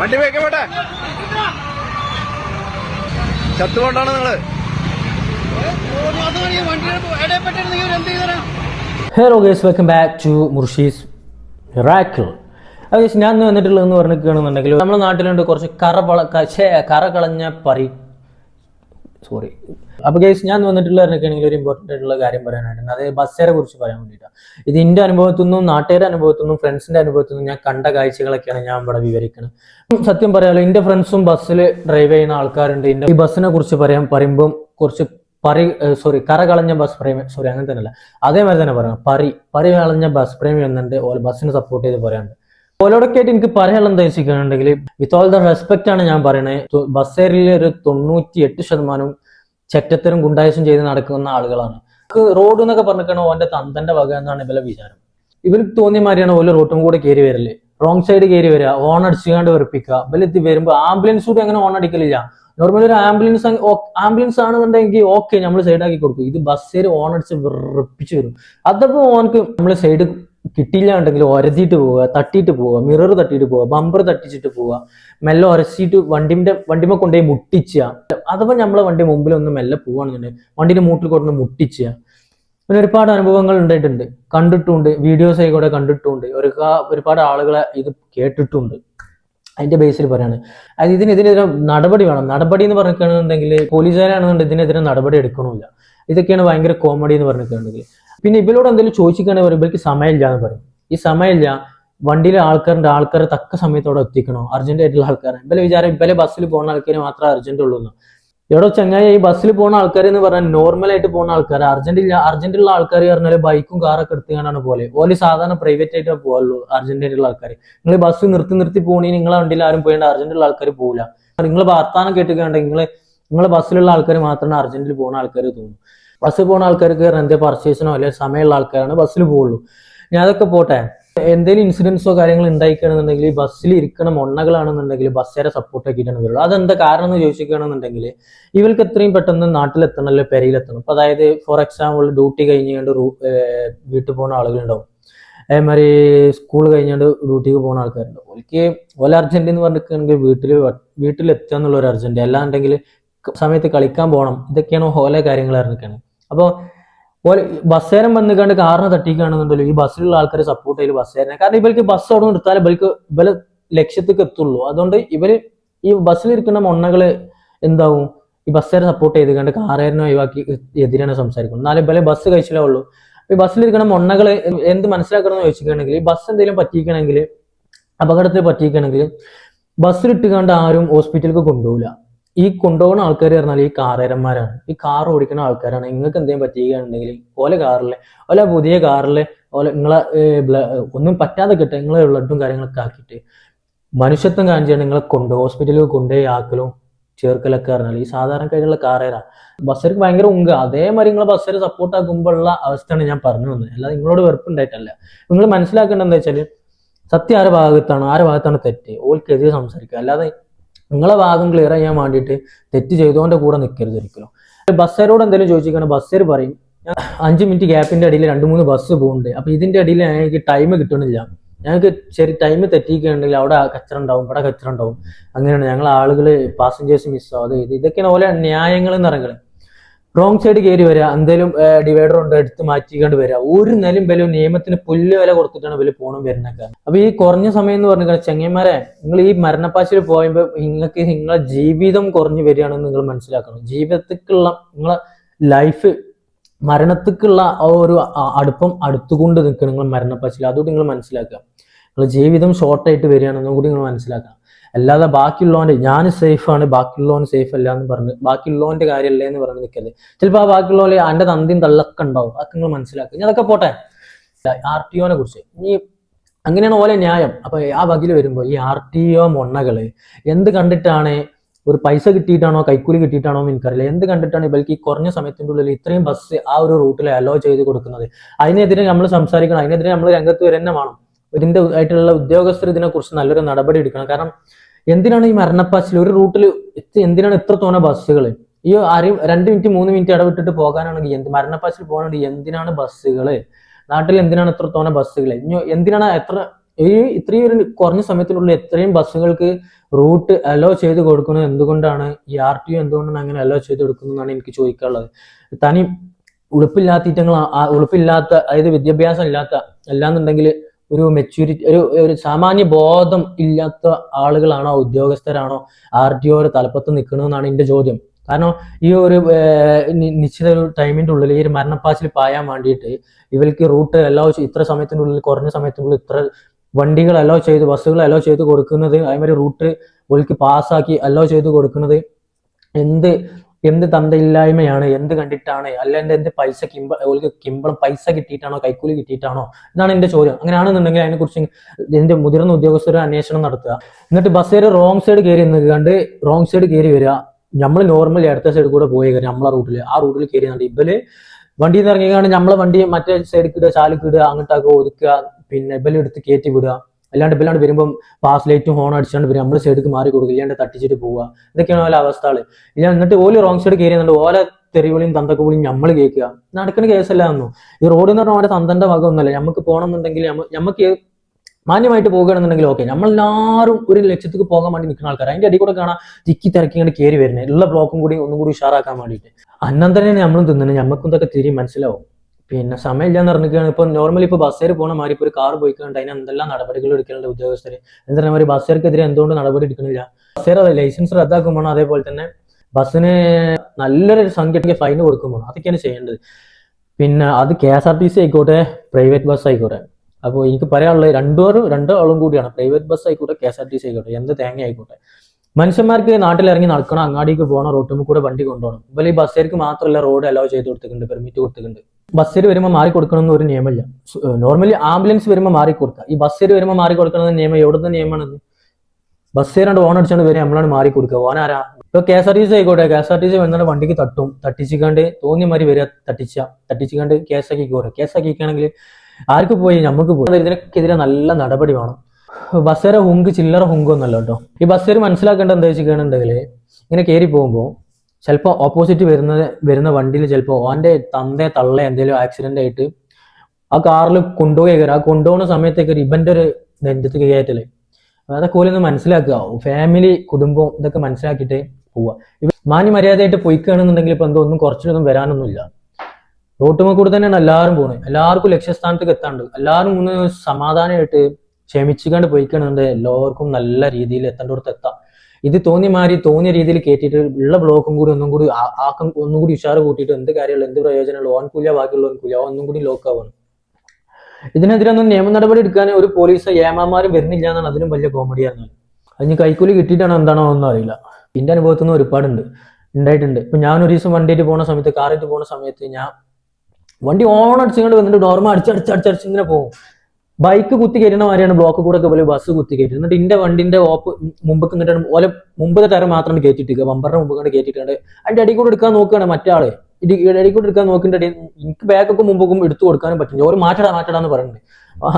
വണ്ടി വേഗം പോട്ടെ. ചത്തുകൊണ്ടാണ് നിങ്ങൾ. Hello guys welcome back to Murshi's റാക്കിൾ അത് ഞാൻ വന്നിട്ടുള്ളതെന്ന് പറഞ്ഞിരിക്കുകയാണെന്നുണ്ടെങ്കിൽ നമ്മുടെ നാട്ടിലുണ്ട് കുറച്ച് കറ പള കറ കളഞ്ഞ പറി. സോറി അപ്പോൾ ഗൈസ് ഞാൻ വന്നിട്ടുള്ള പറഞ്ഞിട്ടുണ്ടെങ്കിൽ ഒരു ഇമ്പോർട്ടന്റ് ആയിട്ടുള്ള കാര്യം പറയാനായിട്ടുണ്ട് അത് ബസ്സേരെ കുറിച്ച് പറയാൻ വേണ്ടിയിട്ടാണ് ഇത് എന്റെ അനുഭവത്തിൽ നിന്നും നാട്ടുകാരുടെ അനുഭവത്തിൽ നിന്നും ഫ്രണ്ട്സിന്റെ അനുഭവത്തിൽ നിന്നും ഞാൻ കണ്ട കാഴ്ചകളൊക്കെയാണ് ഞാൻ ഇവിടെ വിവരിക്കുന്നത്. സത്യം പറയാലോ എന്റെ ഫ്രണ്ട്സും ബസ്സിൽ ഡ്രൈവ് ചെയ്യുന്ന ആൾക്കാരുണ്ട്. എന്റെ ഈ ബസ്സിനെ കുറിച്ച് പറയാൻ പറയുമ്പം കുറച്ച് പറി സോറി കറ കളഞ്ഞ ബസ് പ്രേമി സോറി അങ്ങനെ തന്നെയല്ല. അതേമാതിരി തന്നെ പറയാം. പറി പറി കളഞ്ഞ ബസ് പ്രേമി വന്നിട്ട് ഓല ബസ്സിനെ സപ്പോർട്ട് ചെയ്ത് പറയാനുണ്ട്. ഓലോടൊക്കെ ആയിട്ട് എനിക്ക് പറയാനുള്ള എന്താ വെച്ചിട്ടുണ്ടെങ്കിൽ വിത്ത് ഓൾ ദ റെസ്പെക്റ്റ് ആണ് ഞാൻ പറയുന്നത് ബസ്സേരിൽ ഒരു തൊണ്ണൂറ്റി എട്ട് ശതമാനം ചെറ്റത്തരും ഗുണ്ടായസും ചെയ്ത് നടക്കുന്ന ആളുകളാണ്. റോഡ് എന്നൊക്കെ പറഞ്ഞിട്ടാണ് ഓന്റെ തന്തന്റെ വക എന്നാണ് ഇവലെ വിചാരം. ഇവർക്ക് തോന്നിയ മാതിരിയാണ് ഓരോ റോട്ടും കൂടെ കയറി വരൽ. റോങ് സൈഡ് കയറി വരിക ഓൺ അടിച്ചുകൊണ്ട് വെറുപ്പിക്കുക. ഇവലെത്തി വരുമ്പോൾ ആംബുലൻസ് കൂടി അങ്ങനെ ഓൺ അടിക്കലില്ല. നോർമലി ഒരു ആംബുലൻസ് ആംബുലൻസ് ആണെന്നുണ്ടെങ്കിൽ ഓക്കെ നമ്മൾ സൈഡാക്കി കൊടുക്കും. ഇത് ബസ്സേര് ഓൺ അടിച്ച് വെറുപ്പിച്ച് വരും. അതപ്പോ ഓനക്ക് നമ്മൾ സൈഡ് കിട്ടിയില്ല ഉണ്ടെങ്കിൽ ഒരതിയിട്ട് പോവുക തട്ടിയിട്ട് പോവുക മിറർ തട്ടിയിട്ട് പോവുക ബമ്പർ തട്ടിച്ചിട്ട് പോവുക മെല്ലെ ഒരച്ചിട്ട് വണ്ടിന്റെ വണ്ടിമ കൊണ്ടുപോയി മുട്ടിച്ചുക. അഥവാ നമ്മളെ വണ്ടി മുമ്പിൽ ഒന്ന് മെല്ലെ പോവാണെന്നുണ്ടെങ്കിൽ വണ്ടിന്റെ മൂട്ടിൽ കൊണ്ടുവന്ന് മുട്ടിച്ചുക. പിന്നെ ഒരുപാട് അനുഭവങ്ങൾ ഉണ്ടായിട്ടുണ്ട്. കണ്ടിട്ടുണ്ട് വീഡിയോസ് ആയിക്കോട്ടെ കൂടെ കണ്ടിട്ടുണ്ട്. ഒരു ഒരുപാട് ആളുകളെ ഇത് കേട്ടിട്ടുണ്ട്. അതിന്റെ ബേസിൽ പറയാണ്. അത് ഇതിന് ഇതിനെതിരെ നടപടി വേണം. നടപടി എന്ന് പറഞ്ഞിട്ടുണ്ടെങ്കിൽ പോലീസുകാരാണെന്നുണ്ടെങ്കിൽ ഇതിനെതിരെ നടപടി എടുക്കണമില്ല. ഇതൊക്കെയാണ് ഭയങ്കര കോമഡി എന്ന് പറഞ്ഞിട്ടുണ്ടെങ്കിൽ. പിന്നെ ഇവരോട് എന്തെങ്കിലും ചോദിച്ചിരിക്കണേ പറയും ഇവർക്ക് സമയമില്ല എന്ന് പറയും. ഈ സമയമില്ല വണ്ടിയിലെ ആൾക്കാരുടെ ആൾക്കാരെ തക്ക സമയത്തോടെ എത്തിക്കണോ. അർജന്റ് ആയിട്ടുള്ള ആൾക്കാരെ. ഇവലെ വിചാരം ഇവലെ ബസ്സിൽ പോകുന്ന ആൾക്കാർ മാത്രമേ അർജന്റ് ഉള്ളൂ എന്ന്. എവിടെ ചങ്ങായി ഈ ബസ്സിൽ പോകുന്ന ആൾക്കാർ എന്ന് പറഞ്ഞാൽ നോർമൽ ആയിട്ട് പോകുന്ന ആൾക്കാർ അർജന്റ് ഇല്ല അർജന്റ് ഉള്ള ആൾക്കാർ പറഞ്ഞാൽ ബൈക്കും കാറൊക്കെ എടുത്തുകൊണ്ടാണ് പോലെ ഓൽ സാധാരണ പ്രൈവറ്റ് ആയിട്ട് പോകുള്ളൂ അർജന്റ് ആൾക്കാർ നിങ്ങൾ ബസ് നിർത്തി നിർത്തി പോകണേ നിങ്ങളെ വണ്ടിയിൽ ആരും പോയേണ്ട അർജന്റ് ഉള്ള ആൾക്കാർ പോകില്ല നിങ്ങൾ വാർത്താനം കേട്ടുകൊണ്ട് നിങ്ങൾ നിങ്ങളെ ബസ്സിലുള്ള ആൾക്കാർ മാത്രമാണ് അർജന്റിൽ പോകുന്ന ആൾക്കാർ തോന്നുന്നു. ബസ്സിൽ പോകുന്ന ആൾക്കാർക്ക് എന്തേ പർച്ചേസിനോ അല്ലെങ്കിൽ സമയമുള്ള ആൾക്കാരാണ് ബസ്സിൽ പോകുള്ളൂ ഞാൻ അതൊക്കെ പോട്ടെ. എന്തെങ്കിലും ഇൻസിഡൻസോ കാര്യങ്ങൾ ഉണ്ടായിക്കണമെന്നുണ്ടെങ്കിൽ ബസ്സിൽ ഇരിക്കണ മൊണ്ണകളാണെന്നുണ്ടെങ്കിൽ ബസ്സുകാരെ സപ്പോർട്ട് ആക്കിയിട്ടാണ് വരുള്ളൂ അതെന്താ കാരണം എന്ന് ചോദിക്കുകയാണെന്നുണ്ടെങ്കിൽ ഇവർക്ക് എത്രയും പെട്ടെന്ന് നാട്ടിലെത്തണമല്ലോ പെരയിലെത്തണം. അപ്പൊ അതായത് ഫോർ എക്സാമ്പിൾ ഡ്യൂട്ടി കഴിഞ്ഞുകൊണ്ട് റൂ വീട്ടിൽ പോകുന്ന ആളുകളുണ്ടാവും. അതേമാതിരി സ്കൂൾ കഴിഞ്ഞുകൊണ്ട് ഡ്യൂട്ടിക്ക് പോകുന്ന ആൾക്കാരുണ്ടാവും. ഓർക്ക് ഓല അർജന്റ് എന്ന് പറഞ്ഞിട്ടുണ്ടെങ്കിൽ വീട്ടിൽ വീട്ടിലെത്തുക എന്നുള്ള ഒരു അർജന്റ് അല്ലാണ്ടെങ്കിൽ സമയത്ത് കളിക്കാൻ പോകണം. ഇതൊക്കെയാണ് ഓല കാര്യങ്ങൾ അറിഞ്ഞിരിക്കുന്നത് അപ്പോൾ ഓൽ ബസ്സേരം വന്നുകൊണ്ട് കാറിന് തട്ടിക്കുകയാണെന്നുണ്ടല്ലോ ഈ ബസ്സിലുള്ള ആൾക്കാരെ സപ്പോർട്ട് ചെയ്യൽ ബസ്സേരനെ. കാരണം ഇവർക്ക് ബസ് അവിടെ നിർത്താൽ ഇവർക്ക് ഇവർ ലക്ഷ്യത്തേക്ക് എത്തുള്ളൂ. അതുകൊണ്ട് ഇവർ ഈ ബസ്സിലിരിക്കുന്ന മൊണ്ണകൾ എന്താവും? ഈ ബസ്സേരെ സപ്പോർട്ട് ചെയ്ത് കണ്ട് കാറേരനെ ഒഴിവാക്കി എതിരാണ് സംസാരിക്കുന്നത്. എന്നാലും ഇവരെ ബസ് കഴിച്ചില്ലേ ഉള്ളൂ. ഈ ബസ്സിലിരിക്കുന്ന മൊണ്ണകൾ എന്ത് മനസ്സിലാക്കണം എന്ന് ചോദിച്ചിട്ടുണ്ടെങ്കിൽ ഈ ബസ് എന്തെങ്കിലും പറ്റിക്കണമെങ്കിൽ അപകടത്തിൽ പറ്റിക്കണമെങ്കിൽ ബസ്സിലിട്ട് കണ്ട് ആരും ഹോസ്പിറ്റലിലേക്ക് കൊണ്ടുപോകില്ല ഈ കൊണ്ടുപോകുന്ന ആൾക്കാർ പറഞ്ഞാൽ ഈ കാറേരന്മാരാണ്. ഈ കാർ ഓടിക്കുന്ന ആൾക്കാരാണ്. നിങ്ങൾക്ക് എന്തെങ്കിലും പറ്റുകയാണെന്നുണ്ടെങ്കിൽ ഓല കാറിലെ ഓല പുതിയ കാറിലെ ഓല നിങ്ങളെ ഒന്നും പറ്റാതെ കിട്ടുക നിങ്ങളെ ബ്ലഡും കാര്യങ്ങളൊക്കെ ആക്കിയിട്ട്. മനുഷ്യത്വം കാണിച്ചാണ് നിങ്ങളെ കൊണ്ട് ഹോസ്പിറ്റലിൽ കൊണ്ടുപോയി ആക്കലും ചേർക്കലൊക്കെ പറഞ്ഞാൽ ഈ സാധാരണക്കാരുള്ള കാറേരാ. ബസ്സർക്ക് ഭയങ്കര ഉങ്ക. അതേമാതിരി നിങ്ങളെ ബസ്സര് സപ്പോർട്ട് ആക്കുമ്പോഴുള്ള അവസ്ഥയാണ് ഞാൻ പറഞ്ഞു വന്നത്. അല്ലാതെ നിങ്ങളോട് വെറുപ്പുണ്ടായിട്ടല്ല. നിങ്ങൾ മനസ്സിലാക്കേണ്ടത് എന്താ വെച്ചാൽ സത്യം ആരുടെ ഭാഗത്താണ് ആരുടെ ഭാഗത്താണ് തെറ്റ്? ഓൽക്കെതിരെ സംസാരിക്കുക. അല്ലാതെ നിങ്ങളെ ഭാഗം ക്ലിയർ ചെയ്യാൻ വേണ്ടിയിട്ട് തെറ്റ് ചെയ്തോന്റെ കൂടെ നിൽക്കരുത് ഒരിക്കലും. ബസ്സരോട് എന്തെങ്കിലും ചോദിച്ചിരിക്കണം ബസ്സർ പറയും "ഞാൻ അഞ്ച് മിനിറ്റ് ഗ്യാപ്പിന്റെ അടിയിൽ രണ്ട് മൂന്ന് ബസ് പോകുന്നുണ്ട്. അപ്പൊ ഇതിന്റെ അടിയിൽ എനിക്ക് ടൈം കിട്ടണില്ല. ഞങ്ങൾക്ക് ശരി ടൈം തെറ്റിക്കുകയാണെങ്കിൽ അവിടെ കച്ചറ ഉണ്ടാവും ഇവിടെ കച്ചറ ഉണ്ടാവും. അങ്ങനെയാണ് ഞങ്ങൾ ആളുകൾ പാസഞ്ചേഴ്സ് മിസ്സാവും അത് ഇത് ഇതൊക്കെയാണ് ഓരോ ന്യായങ്ങൾ എന്ന് പറയുന്നത്. റോങ് സൈഡ് കയറി വരിക എന്തെങ്കിലും ഡിവൈഡർ ഉണ്ട് എടുത്ത് മാറ്റിക്കൊണ്ട് വരിക ഒരു നിലയും വില നിയമത്തിന് പുല്ല് വില കൊടുത്തിട്ടാണ് ഇവർ പോണം വരുന്നൊക്കെ. അപ്പൊ ഈ കുറഞ്ഞ സമയം എന്ന് പറഞ്ഞാൽ ചെങ്ങന്മാരെ നിങ്ങൾ ഈ മരണപ്പാച്ചിൽ പോയപ്പോ നിങ്ങൾക്ക് നിങ്ങളെ ജീവിതം കുറഞ്ഞു വരികയാണെന്ന് നിങ്ങൾ മനസ്സിലാക്കണം. ജീവിതത്തിക്കുള്ള നിങ്ങളെ ലൈഫ് മരണത്തിക്കുള്ള ആ ഒരു അടുപ്പം അടുത്തുകൊണ്ട് നിൽക്കണം നിങ്ങൾ മരണപ്പാച്ചിൽ. അതുകൊണ്ട് നിങ്ങൾ മനസ്സിലാക്കുക. നിങ്ങൾ ജീവിതം ഷോർട്ടായിട്ട് വരികയാണെന്നും കൂടി നിങ്ങൾ മനസ്സിലാക്കണം. അല്ലാതെ ബാക്കിയുള്ളവന്റെ ഞാൻ സേഫ് ആണ് ബാക്കിയുള്ളവൻ സേഫ് അല്ല എന്ന് പറഞ്ഞ് ബാക്കിയുള്ളവന്റെ കാര്യമല്ലേ എന്ന് പറഞ്ഞ് നിൽക്കരുത് ചിലപ്പോൾ ആ ബാക്കിയുള്ളവരെ അന്റെ തന്തിയും തള്ളൊക്കെ ഉണ്ടാവും അതൊക്കെ നിങ്ങൾ മനസ്സിലാക്കുക. ഇനി അതൊക്കെ പോട്ടെ. ആർ ടി ഒനെ കുറിച്ച്. ഇനി അങ്ങനെയാണ് ഓലെ ന്യായം. അപ്പൊ ആ വകിൽ വരുമ്പോൾ ഈ ആർ ടി ഒ മൊണ്ണകൾ എന്ത് കണ്ടിട്ടാണ് ഒരു പൈസ കിട്ടിയിട്ടാണോ കൈക്കൂലി കിട്ടിയിട്ടാണോ എന്ന് എനിക്കറിയില്ല. എന്ത് കണ്ടിട്ടാണ് ഇവർക്ക് ഈ കുറഞ്ഞ സമയത്തിന്റെ ഉള്ളിൽ ഇത്രയും ബസ് ആ ഒരു റൂട്ടിൽ അലോ ചെയ്ത് കൊടുക്കുന്നത്? അതിനെതിരെ നമ്മൾ സംസാരിക്കണം. അതിനെതിരെ നമ്മൾ രംഗത്ത് വരെ തന്നെ വേണം ഇതിന്റെ ആയിട്ടുള്ള ഉദ്യോഗസ്ഥർ ഇതിനെ കുറിച്ച് നല്ലൊരു നടപടി എടുക്കണം. കാരണം എന്തിനാണ് ഈ മരണപ്പാച്ചിൽ? ഒരു റൂട്ടിൽ എന്തിനാണ് ഇത്ര തോന്ന ബസ്സുകൾ ഈ ആരെയും രണ്ട് മിനിറ്റ് മൂന്ന് മിനിറ്റ് ഇടവിട്ടിട്ട് പോകാനാണെങ്കിൽ എന്ത് മരണപ്പാച്ചിൽ പോകാനാണെങ്കിൽ എന്തിനാണ് ബസ്സുകൾ നാട്ടിൽ എന്തിനാണ് ഇത്ര തോന്ന ബസ്സുകൾ ഇനി എന്തിനാണ് എത്ര ഈ ഇത്രയും ഒരു കുറഞ്ഞ സമയത്തിനുള്ളിൽ എത്രയും ബസ്സുകൾക്ക് റൂട്ട് അലോ ചെയ്ത് കൊടുക്കുന്നത്? എന്തുകൊണ്ടാണ്? ഈ ആർ ടി ഒ എന്തുകൊണ്ടാണ് അങ്ങനെ അലോ ചെയ്ത് കൊടുക്കുന്നതെന്നാണ് എനിക്ക് ചോദിക്കാനുള്ളത്. തനി ഉളുപ്പില്ലാത്ത ഇറ്റങ്ങൾ ഉളുപ്പില്ലാത്ത അതായത് വിദ്യാഭ്യാസം ഇല്ലാത്ത അല്ലാന്നുണ്ടെങ്കിൽ ഒരു മെച്യൂരിറ്റി ഒരു ഒരു സാമാന്യ ബോധം ഇല്ലാത്ത ആളുകളാണോ ഉദ്യോഗസ്ഥരാണോ ആർ ടി ഒയുടെ തലപ്പത്ത് നിൽക്കണമെന്നാണ് എന്റെ ചോദ്യം. കാരണം ഈ ഒരു നിശ്ചിത ഒരു ടൈമിന്റെ ഉള്ളിൽ ഈ ഒരു മരണപ്പാച്ചിൽ പായാൻ വേണ്ടിയിട്ട് ഇവർക്ക് റൂട്ട് അലോ ഇത്ര സമയത്തിനുള്ളിൽ കുറഞ്ഞ സമയത്തിനുള്ളിൽ ഇത്ര വണ്ടികൾ അലോ ചെയ്ത് ബസ്സുകൾ അലോ ചെയ്ത് കൊടുക്കുന്നത് അതേമാതിരി റൂട്ട് ഓൾക്ക് പാസ്സാക്കി അലോ ചെയ്ത് കൊടുക്കുന്നത് എന്ത് എന്ത് തന്തയില്ലായ്മയാണ് എന്ത് കണ്ടിട്ടാണ് അല്ലാണ്ട് എന്ത് പൈസ കിമ്പ ഓൾക്ക് കിമ്പളം പൈസ കിട്ടിയിട്ടാണോ കൈക്കൂലി കിട്ടിയിട്ടാണോ എന്നാണ് എന്റെ ചോദ്യം. അങ്ങനെയാണെന്നുണ്ടെങ്കിൽ അതിനെക്കുറിച്ച് എന്റെ മുതിർന്ന ഉദ്യോഗസ്ഥർ അന്വേഷണം നടത്തുക. എന്നിട്ട് ബസ്സേര് റോങ് സൈഡ് കയറി നിൽക്കാണ്ട് റോങ് സൈഡ് കയറി വരിക. നമ്മൾ നോർമലി അടുത്ത സൈഡ് കൂടെ പോയി കയറി നമ്മളെ റൂട്ടിൽ ആ റൂട്ടിൽ കയറി കണ്ട് ഇവൽ വണ്ടിയിൽ നിന്ന് ഇറങ്ങിയാണ് നമ്മളെ വണ്ടി മറ്റേ സൈഡിൽ കിടുക ചാലിക്കിടുക അങ്ങോട്ടൊക്കെ ഒതുക്കുക പിന്നെ ഇബലെടുത്ത് കയറ്റി വിടുക. അല്ലാണ്ട് ഇവലാണ്ട് വരുമ്പം പാസ് ലൈറ്റും ഹോൺ അടിച്ചുകൊണ്ട് വരും. നമ്മൾ സൈഡിലേക്ക് മാറി കൊടുക്കുക ഇല്ലാണ്ട് തട്ടിച്ചിട്ട് പോവുക ഇതൊക്കെയാണ് ഓല അവസ്ഥകൾ ഇല്ല എന്നിട്ട് ഓൽ റോങ് സൈഡ് കയറി എന്നിട്ട് ഓല തെറിവിളിയും തന്തൊക്കെ വിളിയും നമ്മൾ കേൾക്കുക. നടക്കുന്ന കേസല്ല ഒന്നും ഈ റോഡ് എന്ന് പറഞ്ഞാൽ ഓരോ തന്തന്റെ വക ഒന്നുമല്ല. നമുക്ക് പോകണമെന്നുണ്ടെങ്കിൽ നമുക്ക് മാന്യമായിട്ട് പോകുകയാണെന്നുണ്ടെങ്കിൽ ഓക്കെ നമ്മളെല്ലാവരും ഒരു ലക്ഷ്യത്തേക്ക് പോകാൻ വേണ്ടി നിൽക്കുന്ന ആൾക്കാർ അതിന്റെ അടിയിൽ കാണാൻ ചിക്കി തിരക്കി ഇങ്ങോട്ട് കയറി വരുന്നത് എല്ലാ ബ്ലോക്കും കൂടി ഒന്നും കൂടി ഉഷാറാക്കാൻ വേണ്ടിയിട്ട്. അന്നം തന്നെയാണ് നമ്മളും തിന്നുന്നത് നമുക്കും ഇതൊക്കെ തിരി മനസ്സിലാവും? പിന്നെ സമയമില്ലാന്ന് പറഞ്ഞിരിക്കുകയാണ്. ഇപ്പൊ നോർമലി ഇപ്പൊ ബസ്സേർ പോകണ മാതിരി ഇപ്പൊ ഒരു കാർ പോയിക്കൊണ്ട് അതിന് എന്തെല്ലാം നടപടികൾ എടുക്കുന്നുണ്ട് ഉദ്യോഗസ്ഥർ എന്താണ് ഒരു ബസ്സേർക്കെതിരെ എന്തുകൊണ്ട് നടപടി എടുക്കുന്നില്ല? ബസ്സേർ ലൈസൻസ് റദ്ദാക്കുമ്പോൾ അതേപോലെ തന്നെ ബസ്സിന് നല്ലൊരു സംഖ്യയ്ക്ക് ഫൈൻ കൊടുക്കുമ്പോൾ അതൊക്കെയാണ് ചെയ്യേണ്ടത്. പിന്നെ അത് K S R T C ആയിക്കോട്ടെ പ്രൈവറ്റ് ബസ് ആയിക്കോട്ടെ. അപ്പോൾ എനിക്ക് പറയാനുള്ളത് രണ്ടുപേരും രണ്ടു ആളും കൂടിയാണ്. പ്രൈവറ്റ് ബസ് ആയിക്കോട്ടെ K S R T C ആയിക്കോട്ടെ എന്ത് തേങ്ങ ആയിക്കോട്ടെ. മനുഷ്യന്മാർക്ക് നാട്ടിലിറങ്ങി നടക്കണം അങ്ങാടിക്ക് പോകണം റോട്ടിൽ കൂടെ വണ്ടി കൊണ്ടുപോകണം. ഇവർ ഈ ബസ്സേർക്ക് മാത്രമല്ല റോഡ് അലോ ചെയ്ത് കൊടുത്തിട്ടുണ്ട് പെർമിറ്റ് കൊടുത്തിട്ടുണ്ട്. ബസ്സിൽ വരുമ്പോൾ മാറി കൊടുക്കണമെന്ന് ഒരു നിയമമില്ല. നോർമലി ആംബുലൻസ് വരുമ്പോൾ മാറി കൊടുക്കുക ഈ ബസ്സിൽ വരുമ്പോൾ മാറി കൊടുക്കണമെന്ന നിയമം എവിടുത്തെ നിയമമാണത്? ബസ് രണ്ട് ഓൺ അടിച്ചുകൊണ്ട് വരെ നമ്മളാണ് മാറി കൊടുക്കുക ഓനാരാ ഇപ്പൊ K S R T C ആയിക്കോട്ടെ. K S R T C വന്നാൽ വണ്ടിക്ക് തട്ടും തട്ടിച്ചിക്കാണ്ട് തോന്നിയ മാതിരി വരിക തട്ടിച്ച തട്ടിച്ചിക്കാണ്ട് കേസാക്കി ആക്കി കേസാക്കിക്കുകയാണെങ്കിൽ ആർക്ക് പോയി? നമുക്ക് പോയി. ഇതിനൊക്കെതിരെ നല്ല നടപടി വേണം. ബസ്സേരെ ഹുങ്ക് ചില്ലറ ഹുങ്കൊന്നല്ലോ കേട്ടോ. ഈ ബസ്സേര് മനസ്സിലാക്കേണ്ട എന്താ വെച്ചിട്ടുണ്ടെങ്കിൽ ഇങ്ങനെ കയറി പോകുമ്പോൾ ചിലപ്പോൾ ഓപ്പോസിറ്റ് വരുന്ന വരുന്ന വണ്ടിയിൽ ചിലപ്പോൾ ഓന്റെ തന്തേ തള്ള എന്തെങ്കിലും ആക്സിഡന്റ് ആയിട്ട് ആ കാറിൽ കൊണ്ടുപോയി കയറി ആ കൊണ്ടുപോകുന്ന സമയത്തേക്ക് ഒരു ഇവന്റെ ഒരു നെഞ്ചത്ത് കയറ്റൽ അതൊക്കെ ഓലൊന്ന് മനസ്സിലാക്കുക. ഫാമിലി കുടുംബം ഇതൊക്കെ മനസ്സിലാക്കിയിട്ട് പോവുക. ഇവ മാന്യ മര്യാദയായിട്ട് പോയിക്കുകയാണെന്നുണ്ടെങ്കിൽ ഇപ്പൊ എന്തോ ഒന്നും കുറച്ചൊന്നും വരാനൊന്നുമില്ല. റോട്ടുമ്മ കൂടെ തന്നെയാണ് എല്ലാവരും പോകുന്നത് എല്ലാവർക്കും ലക്ഷ്യസ്ഥാനത്തേക്ക് എത്താണ്ട്. എല്ലാവരും ഒന്ന് സമാധാനമായിട്ട് ക്ഷമിച്ചുകൊണ്ട് പോയിക്കണമെന്നുണ്ട് എല്ലാവർക്കും നല്ല രീതിയിൽ എത്തേണ്ടടുത്ത് എത്താം. ഇത് തോന്നിയ മാതിരി തോന്നിയ രീതിയിൽ കയറ്റിയിട്ട് ഉള്ള ബ്ലോക്കും കൂടി ഒന്നും കൂടി ആക്കം ഒന്നും കൂടി ഉഷാറ് കൂട്ടിയിട്ട് എന്ത് കാര്യമുള്ള എന്ത് പ്രയോജനമുള്ള ഓൻ കൂലിയ ഓൺ കൂലിയ ഒന്നും കൂടി ലോക്ക് ആവുന്നു. ഇതിനെതിരെ ഒന്നും നിയമ നടപടി എടുക്കാൻ ഒരു പോലീസ് ഏമാമാരും വരുന്നില്ല എന്നാണ് അതിനും വലിയ കോമഡിയാണ് അതിന് കൈക്കൂലി കിട്ടിയിട്ടാണോ എന്താണോ ഒന്നും അറിയില്ല. എന്റെ അനുഭവത്തിൽ നിന്ന് ഒരുപാടുണ്ട് ഉണ്ടായിട്ടുണ്ട്. ഇപ്പൊ ഞാൻ ഒരു ദിവസം വണ്ടിയിട്ട് പോകുന്ന സമയത്ത് കാറിട്ട് പോകുന്ന സമയത്ത് ഞാൻ വണ്ടി ഓൺ അടിച്ചുകൊണ്ട് വന്നിട്ട് ഡോർമ അടിച്ച് അടിച്ച് അടിച്ച് ഇങ്ങനെ പോകും. ബൈക്ക് കുത്തി കയറ്റുന്ന മാതിരിയാണ് ബ്ലോക്ക് കൂടെ പോലെ ബസ് കുത്തി കയറ്റി എന്നിട്ട് ഇന്റെ വണ്ടിന്റെ ഓപ്പ് മുമ്പൊക്കെ ഇങ്ങോട്ട് ഓല മുമ്പത്തെ ടയർ മാത്രം കയറ്റിട്ട് ബമ്പറിന്റെ മുമ്പ് കണ്ട് കയറ്റിട്ടുണ്ട് അതിന്റെ അടി കൂടെ എടുക്കാൻ നോക്കുകയാണ് മറ്റാൾ. അടി കൂടെ എടുക്കാൻ നോക്കിന്റെ അടി എനിക്ക് ബാക്കൊക്കെ മുമ്പൊക്കെ എടുത്തു കൊടുക്കാനും പറ്റില്ല. ഒരു മാറ്റടാ മാറ്റടാന്ന് പറയുന്നുണ്ട്. ആ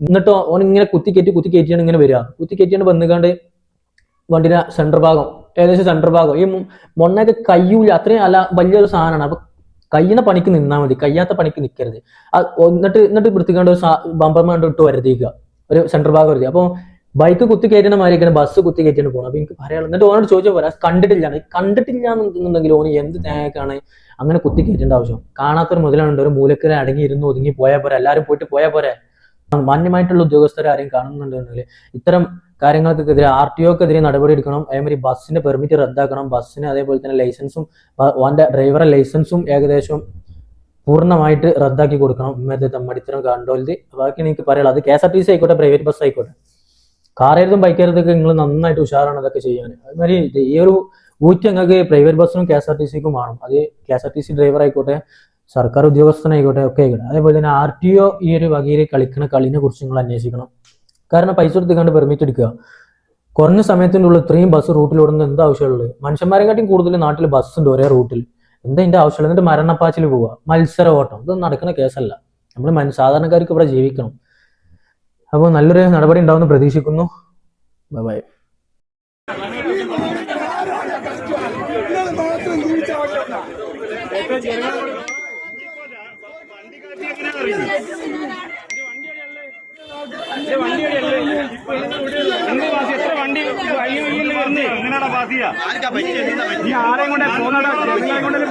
എന്നിട്ടോ ഓൻ ഇങ്ങനെ കുത്തി കയറ്റി കുത്തി കയറ്റിയാണ് ഇങ്ങനെ വരിക. കുത്തി കയറ്റിയാണ് വന്നുകാണ്ട് വണ്ടിന്റെ സെന്റർ ഭാഗം ഏകദേശം സെന്റർ ഭാഗം. ഈ മൊണ്ണൊക്കെ കയ്യൂല. അത്രയും അല്ല വലിയൊരു സാധനമാണ്. അപ്പൊ കയ്യുന്ന പണിക്ക് നിന്നാൽ മതി. കയ്യാത്ത പണിക്ക് നിൽക്കരുത് എന്നിട്ട് എന്നിട്ട് വൃത്തിക്കാണ്ട് ഒരു ബമ്പർമാണ്ട് ഇട്ട് വരുതിക്കുക ഒരു സെന്റർ ഭാഗം വരുതി. അപ്പോൾ ബൈക്ക് കുത്തി കയറ്റുന്ന ഇങ്ങനെ ബസ് കുത്തി കയറ്റിയാണ് പോകുന്നത് അപ്പൊ എനിക്ക് പറയാനുള്ളത് എന്നിട്ട് ഓനോട് ചോദിച്ചാൽ പോരാ കണ്ടിട്ടില്ല കണ്ടിട്ടില്ല എന്നുണ്ടെങ്കിൽ ഓന് എന്ത് തേങ്ങക്കാണ് അങ്ങനെ കുത്തി കയറ്റേണ്ട ആവശ്യം. കാണാത്തൊരു മുതലുണ്ട് ഒരു മൂലക്കര അടങ്ങി ഇരുന്ന് ഒതുങ്ങി പോയാൽ പോരെ. എല്ലാവരും പോയിട്ട് പോയാൽ പോരെ. മാന്യമായിട്ടുള്ള ഉദ്യോഗസ്ഥരെ ആരെയും കാണുന്നുണ്ടെങ്കിൽ ഇത്തരം കാര്യങ്ങൾക്കെതിരെ ആർ ടി ഒക്കെതിരെ നടപടി എടുക്കണം. അതേമാതിരി ബസ്സിന്റെ പെർമിറ്റ് റദ്ദാക്കണം. ബസ്സിന് അതേപോലെ തന്നെ ലൈസൻസും ഓന്റെ ഡ്രൈവറെ ലൈസൻസും ഏകദേശം പൂർണമായിട്ട് റദ്ദാക്കി കൊടുക്കണം. ഇമ്മത്തെ മടിത്തരം കണ്ടോലത്. ബാക്കി എനിക്ക് പറയാനുള്ളത് അത് K S R T C ആയിക്കോട്ടെ. പ്രൈവറ്റ് ബസ് ആയിക്കോട്ടെ കാറായിരുന്നും ബൈക്കായിരുന്നൊക്കെ നിങ്ങൾ നന്നായിട്ട് ഉഷാറാണ് അതൊക്കെ ചെയ്യാൻ. അതുമാതിരി ഈ ഒരു ഊറ്റ് ഞങ്ങൾക്ക് പ്രൈവറ്റ് ബസ്സിനും കെ എസ് ആർ ടി സിക്കും വേണം. അത് K S R T C driver ആയിക്കോട്ടെ സർക്കാർ ഉദ്യോഗസ്ഥനായിക്കോട്ടെ ഒക്കെ ആയിക്കോട്ടെ. അതേപോലെ തന്നെ ആർ ടി ഒ ഈ ഒരു വകയിൽ കളിക്കുന്ന കളിനെ കുറിച്ച് നിങ്ങൾ അന്വേഷിക്കണം. കാരണം പൈസ കൊടുത്ത് പെർമിറ്റ് എടുക്കുക. കുറഞ്ഞ സമയത്തിന്റെ ഉള്ളിൽ ഇത്രയും ബസ് റൂട്ടിൽ ഓടുന്ന എന്താ ആവശ്യമുള്ളത്? മനുഷ്യന്മാരെക്കാട്ടും കൂടുതൽ നാട്ടിൽ ബസ് ഉണ്ട് ഒരേ റൂട്ടിൽ എന്താ ഇതിന്റെ ആവശ്യമുള്ളത്? എന്നിട്ട് മരണപ്പാച്ചിൽ പോവുക. മത്സര ഓട്ടം. ഇത് നടക്കുന്ന കേസല്ല. നമ്മൾ സാധാരണക്കാർക്ക് ഇവിടെ ജീവിക്കണം. അപ്പോൾ നല്ലൊരു നടപടി ഉണ്ടാവുമെന്ന് പ്രതീക്ഷിക്കുന്നു. ബൈ ബൈ എങ്ങനെയാടാ നീ കൊണ്ടേ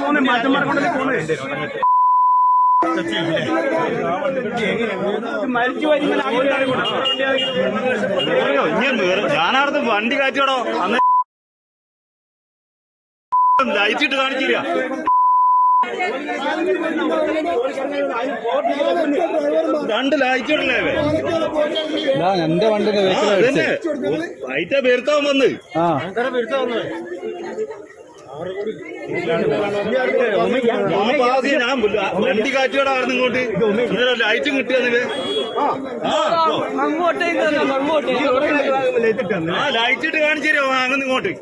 മരിച്ചു വണ്ടി കാറ്റിയോടോ അന്ന് ലൈറ്റ് കാണിച്ചില്ല രണ്ട് ലൈറ്റ് ഇടല്ലേ എന്റെ വണ്ടിന്റെ അതന്നെ. ലൈറ്റാ പെരുത്താൻ വന്ന്. ഞാൻ വണ്ടി കാറ്റിയോടെ ആയിരുന്നു ഇങ്ങോട്ട്. ഇന്നലെ ലൈറ്റും കിട്ടിയത് ആ ലൈറ്റ് ഇട്ട് കാണിച്ചു തരുമോ? അങ്ങനെ ഇങ്ങോട്ട്.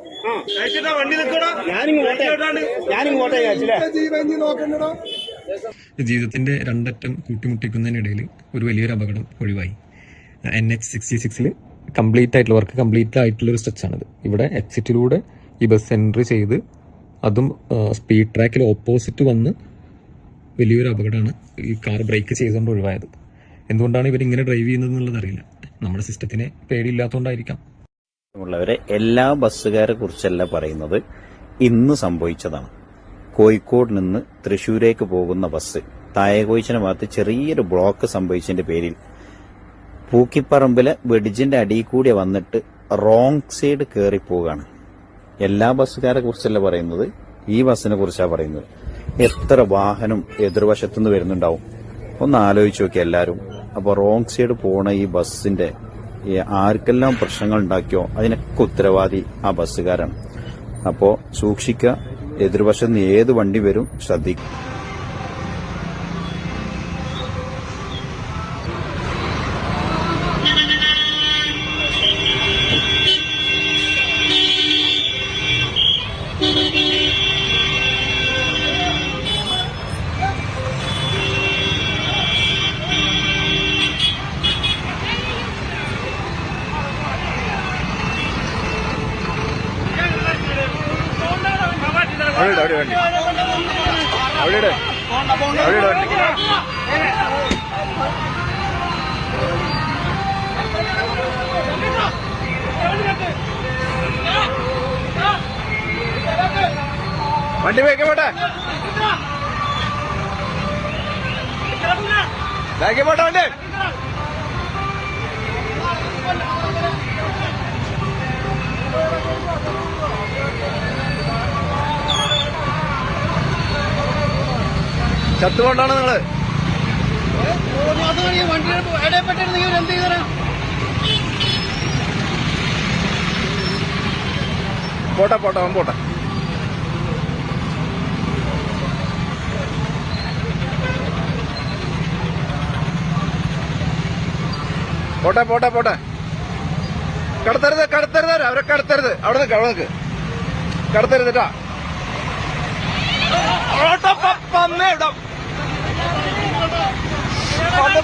ജീവിതത്തിന്റെ രണ്ടറ്റം കൂട്ടിമുട്ടിക്കുന്നതിനിടയിൽ ഒരു വലിയൊരു അപകടം ഒഴിവായി. എൻ എച്ച് സിക്സ്റ്റി സിക്സിൽ കംപ്ലീറ്റ് ആയിട്ടുള്ള വർക്ക് കംപ്ലീറ്റ് ആയിട്ടുള്ള ഒരു സ്ട്രെച്ചാണിത് ഇവിടെ എക്സിറ്റിലൂടെ ഈ ബസ് എൻട്രി ചെയ്ത് അതും സ്പീഡ് ട്രാക്കിൽ ഓപ്പോസിറ്റ് വന്ന് വലിയൊരു അപകടമാണ് ഈ കാർ ബ്രേക്ക് ചെയ്തുകൊണ്ട് ഒഴിവായത്. എന്തുകൊണ്ടാണ് ഇവർ ഇങ്ങനെ ഡ്രൈവ് ചെയ്യുന്നത് എന്നുള്ളത് അറിയില്ല. നമ്മുടെ സിസ്റ്റത്തിനെ പേടിയില്ലാത്തതുകൊണ്ടായിരിക്കാം. ഉള്ളവരെ എല്ലാ ബസ്സുകാരെ കുറിച്ചല്ല പറയുന്നത്. ഇന്ന് സംഭവിച്ചതാണ്. കോഴിക്കോട് നിന്ന് തൃശൂരേക്ക് പോകുന്ന ബസ് തായകോയിച്ചിന് ഭാഗത്ത് ചെറിയൊരു ബ്ലോക്ക് സംഭവിച്ചതിന്റെ പേരിൽ പൂക്കിപ്പറമ്പിലെ വെടിജിന്റെ അടിയിൽ കൂടി വന്നിട്ട് റോങ് സൈഡ് കയറി പോവുകയാണ്. എല്ലാ ബസ്സുകാരെ കുറിച്ചല്ല പറയുന്നത്. ഈ ബസ്സിനെ കുറിച്ചാണ് പറയുന്നത്. എത്ര വാഹനം എതിർവശത്തുനിന്ന് വരുന്നുണ്ടാവും? ഒന്ന് ആലോചിച്ച് നോക്കി എല്ലാവരും. അപ്പോൾ റോങ് സൈഡ് പോണ ഈ ബസ്സിന്റെ ആർക്കെല്ലാം പ്രശ്നങ്ങൾ ഉണ്ടാക്കിയോ അതിനൊക്കെ ഉത്തരവാദി ആ ബസ്സുകാരാണ്. അപ്പോൾ സൂക്ഷിക്കുക. എതിർവശത്ത് നിന്ന് ഏത് വണ്ടി വരും ശ്രദ്ധിക്കുക. അവിടെ വണ്ടി. അവിടെ. അവിടെ വണ്ടി. വണ്ടി വേഗം പോട്ടെ. വേഗം പോട്ടെ വണ്ടി. ചത്തുകൊണ്ടാണ് നിങ്ങൾ. പോട്ടെ പോട്ടെ അവൻ പോട്ടെ. പോട്ടെ പോട്ടെ പോട്ടെ. കടത്തരുത് കടത്തരുത് അവരെ കടത്തരുത്. അവിടെ നിൽക്ക് അവിടെ നിൽക്ക് കടത്തരുത് കേട്ടാ. ഓട്ടോ പന്നേ ഇടാം അത്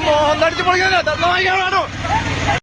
മോഹൻ അടിച്ച് പൊളിക്കാനോ